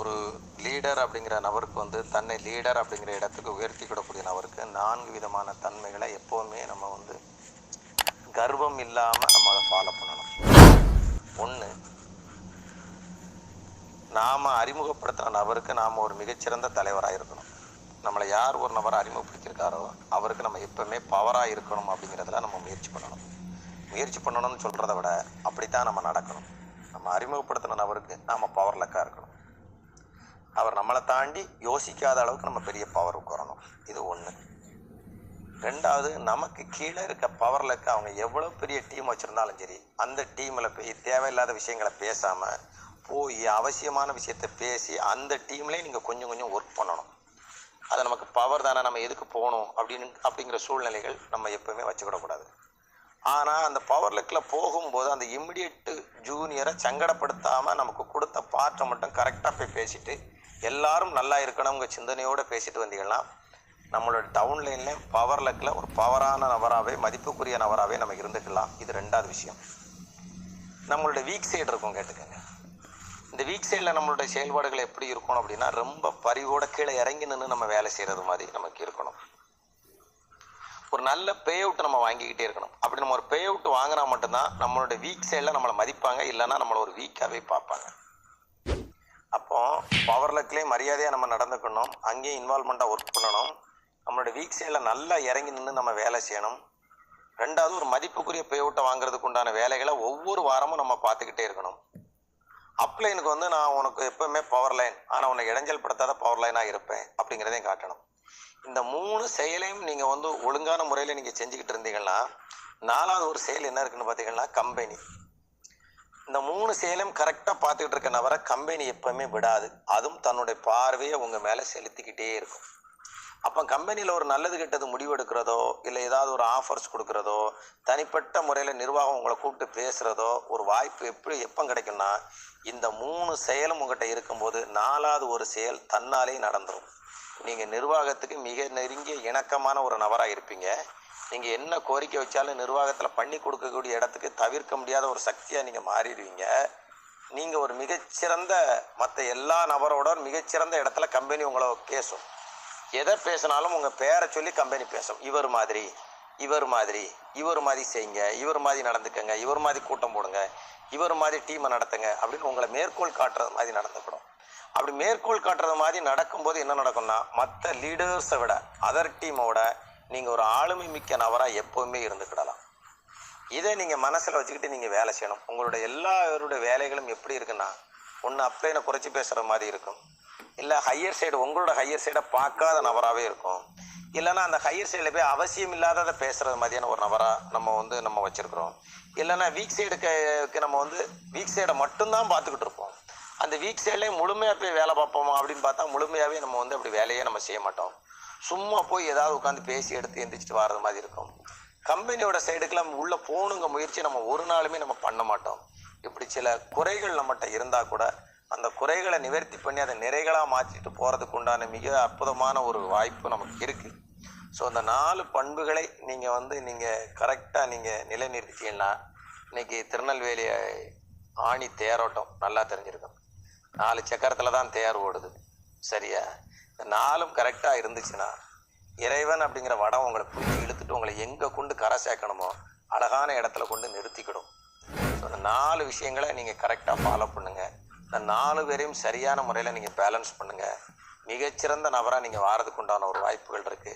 ஒரு லீடர் அப்படிங்கிற நபருக்கு வந்து தன்னை லீடர் அப்படிங்கிற இடத்துக்கு உயர்த்தி விடக்கூடிய நபருக்கு நான்கு விதமான தன்மைகளை எப்போவுமே நம்ம வந்து கர்வம் இல்லாமல் நம்ம அதை ஃபாலோ பண்ணணும். ஒன்று நாம் அறிமுகப்படுத்துகிற நபருக்கு நாம் ஒரு மிகச்சிறந்த தலைவராக இருக்கணும். நம்மளை யார் ஒரு நபரை அறிமுகப்படுத்தியிருக்காரோ அவருக்கு நம்ம எப்பவுமே பவராக இருக்கணும் அப்படிங்கிறதுல நம்ம முயற்சி பண்ணணும். முயற்சி பண்ணணும்னு சொல்கிறத விட அப்படித்தான் நம்ம நடக்கணும். நம்ம அறிமுகப்படுத்தின நபருக்கு நாம் பவர்லக்காக இருக்கணும். அவர் நம்மளை தாண்டி யோசிக்காத அளவுக்கு நம்ம பெரிய பவர் வரணும் இது ஒன்று ரெண்டாவது நமக்கு கீழே இருக்க பவர்லக்கு அவங்க எவ்வளோ பெரிய டீம் வச்சுருந்தாலும் சரி அந்த டீமில் போய் தேவையில்லாத விஷயங்களை பேசாமல் போய் அவசியமான விஷயத்தை பேசி அந்த டீம்லேயே நீங்கள் கொஞ்சம் கொஞ்சம் ஒர்க் பண்ணணும். அது நமக்கு பவர் தானே நம்ம எதுக்கு போகணும் அப்படின்னு அப்படிங்கிற சூழ்நிலைகள் நம்ம எப்பவுமே வச்சுக்கிடக்கூடாது. ஆனால் அந்த பவர் லெக்கில் போகும்போது அந்த இம்மிடியட்டு ஜூனியரை சங்கடப்படுத்தாமல் நமக்கு கொடுத்த பாட்டை மட்டும் கரெக்டாக போய் பேசிட்டு எல்லாரும் நல்லா இருக்கணுங்கிற சிந்தனையோடு பேசிட்டு வந்தீங்கன்னா நம்மளோட டவுன் பவர் லக்கில் ஒரு பவரான நபராகவே மதிப்புக்குரிய நபராகவே நம்ம இருந்துக்கலாம். இது ரெண்டாவது விஷயம். நம்மளோட வீக் சைடு இருக்கும் கேட்டுக்கோங்க. இந்த வீக் சைடில் நம்மளோட செயல்பாடுகள் எப்படி இருக்கணும் அப்படின்னா ரொம்ப பரிவோட கீழே இறங்கி நின்று நம்ம வேலை செய்கிறது மாதிரி நமக்கு இருக்கணும். ஒரு நல்ல பே அவுட் நம்ம வாங்கிக்கிட்டே இருக்கணும். அப்படி நம்ம ஒரு பே அவுட் வாங்கினா மட்டும்தான் நம்மளோட வீக் சைடில் நம்மளை மதிப்பாங்க இல்லைன்னா நம்மளை ஒரு வீக்காகவே பார்ப்பாங்க. அப்போ பவர் மரியாதையாக நம்ம நடந்துக்கணும். அங்கேயும் இன்வால்மெண்ட்டாக ஒர்க் பண்ணணும். நம்மளோட வீக் சைடில் நல்லா இறங்கி நின்று நம்ம வேலை செய்யணும். ரெண்டாவது ஒரு மதிப்புக்குரிய பேவுட்டை வாங்குறதுக்கு உண்டான வேலைகளை ஒவ்வொரு வாரமும் நம்ம பார்த்துக்கிட்டே இருக்கணும். அப்லைனுக்கு வந்து நான் உனக்கு எப்பவுமே பவர் லைன் ஆனால் உன்னை இடைஞ்சல் படுத்தாத பவர் லைனாக இருப்பேன் அப்படிங்கிறதையும் காட்டணும். இந்த மூணு செயலையும் நீங்கள் வந்து ஒழுங்கான முறையில் நீங்கள் செஞ்சுக்கிட்டு இருந்தீங்கன்னா நாலாவது ஒரு செயல் என்ன இருக்குன்னு பார்த்தீங்கன்னா கம்பெனி இந்த மூணு செயலையும் கரெக்டாக பார்த்துக்கிட்டு இருக்க நபரை கம்பெனி எப்பவுமே விடாது. அதுவும் தன்னுடைய பார்வையை உங்கள் மேலே செலுத்திக்கிட்டே இருக்கும். அப்போ கம்பெனியில் ஒரு நல்லது கெட்டது முடிவெடுக்கிறதோ இல்லை ஏதாவது ஒரு ஆஃபர்ஸ் கொடுக்குறதோ தனிப்பட்ட முறையில் நிர்வாகம் உங்களை கூப்பிட்டு பேசுகிறதோ ஒரு வாய்ப்பு எப்படி எப்போ கிடைக்கும்னா இந்த மூணு செயலும் உங்கள்கிட்ட இருக்கும்போது நாலாவது ஒரு செயல் தன்னாலே நடந்துடும் நீங்கள் நிர்வாகத்துக்கு மிக நெருங்கிய இணக்கமான ஒரு நபராக இருப்பீங்க. நீங்கள் என்ன கோரிக்கை வச்சாலும் நிர்வாகத்தில் பண்ணி கொடுக்கக்கூடிய இடத்துக்கு தவிர்க்க முடியாத ஒரு சக்தியாக நீங்கள் மாறிடுவீங்க. நீங்கள் ஒரு மிகச்சிறந்த மற்ற எல்லா நபரோட மிகச்சிறந்த இடத்துல கம்பெனி உங்களை பேசும். எதை பேசினாலும் உங்கள் பேரை சொல்லி கம்பெனி பேசும். இவர் மாதிரி இவர் மாதிரி இவர் மாதிரி செய்யுங்க இவர் மாதிரி நடந்துக்கங்க இவர் மாதிரி கூட்டம் போடுங்க இவர் மாதிரி டீமை நடத்துங்க அப்படின்னு உங்களை மேற்கோள் காட்டுறது மாதிரி நடந்துக்கணும். அப்படி மேற்கோள் காட்டுறது மாதிரி நடக்கும்போது என்ன நடக்கும்னா மற்ற லீடர்ஸை விட அதர் டீமோட நீங்கள் ஒரு ஆளுமை மிக்க நபராக எப்போவுமே இருந்துக்கிடலாம். இதை நீங்கள் மனசில் வச்சுக்கிட்டு நீங்கள் வேலை செய்யணும். உங்களோட எல்லாருடைய வேலைகளும் எப்படி இருக்குன்னா ஒன்று அப்ளைனை குறைச்சி பேசுகிற மாதிரி இருக்கும். இல்லை ஹையர் சைடு உங்களோட ஹையர் சைடை பார்க்காத நபராகவே இருக்கும். இல்லைன்னா அந்த ஹையர் சைடில் போய் அவசியம் இல்லாததை பேசுகிறது மாதிரியான ஒரு நபராக நம்ம வந்து நம்ம வச்சுருக்குறோம். இல்லைன்னா வீக் சைடுக்கு நம்ம வந்து வீக் சைடை மட்டும்தான் பார்த்துக்கிட்டு இருப்போம். அந்த வீக் சைட்லேயே முழுமையாக போய் வேலை பார்ப்போமா அப்படின்னு பார்த்தா முழுமையாகவே நம்ம வந்து அப்படி வேலையே நம்ம செய்ய மாட்டோம். சும்மா போய் ஏதாவது உட்காந்து பேசி எடுத்து எந்திரிச்சிட்டு வர்றது மாதிரி இருக்கும். கம்பெனியோட சைடுக்கெல்லாம் உள்ளே போகணுங்க முயற்சி நம்ம ஒரு நாளுமே நம்ம பண்ண மாட்டோம். இப்படி சில குறைகள் நம்மகிட்ட இருந்தால் கூட அந்த குறைகளை நிவர்த்தி பண்ணி அதை நிறைகளாக மாற்றிட்டு போகிறதுக்கு உண்டான மிக அற்புதமான ஒரு வாய்ப்பு நமக்கு இருக்குது ஸோ அந்த நாலு பண்புகளை நீங்கள் வந்து நீங்கள் கரெக்டாக நீங்கள் நிலைநிறுத்திட்டீங்கன்னா இன்னைக்கு திருநெல்வேலி ஆணி தேரோட்டம் நல்லா தெரிஞ்சிருக்கும். நாலு சக்கரத்தில் தான் தேர் ஓடுது. சரியா? நாளும் நாலும் கரெக்டாக இருந்துச்சுன்னா இறைவன் அப்படிங்கிற வடம் உங்களை பிடிச்சி இழுத்துட்டு உங்களை எங்கே கொண்டு கரை சேர்க்கணுமோ அழகான இடத்துல கொண்டு நிறுத்திக்கிடும். ஸோ அந்த நாலு விஷயங்களை நீங்கள் கரெக்டாக ஃபாலோ பண்ணுங்கள் இந்த நாலு பேரையும் சரியான முறையில் நீங்கள் பேலன்ஸ் பண்ணுங்கள் மிகச்சிறந்த நபராக நீங்கள் வாரதுக்கு உண்டான ஒரு வாய்ப்புகள் இருக்குது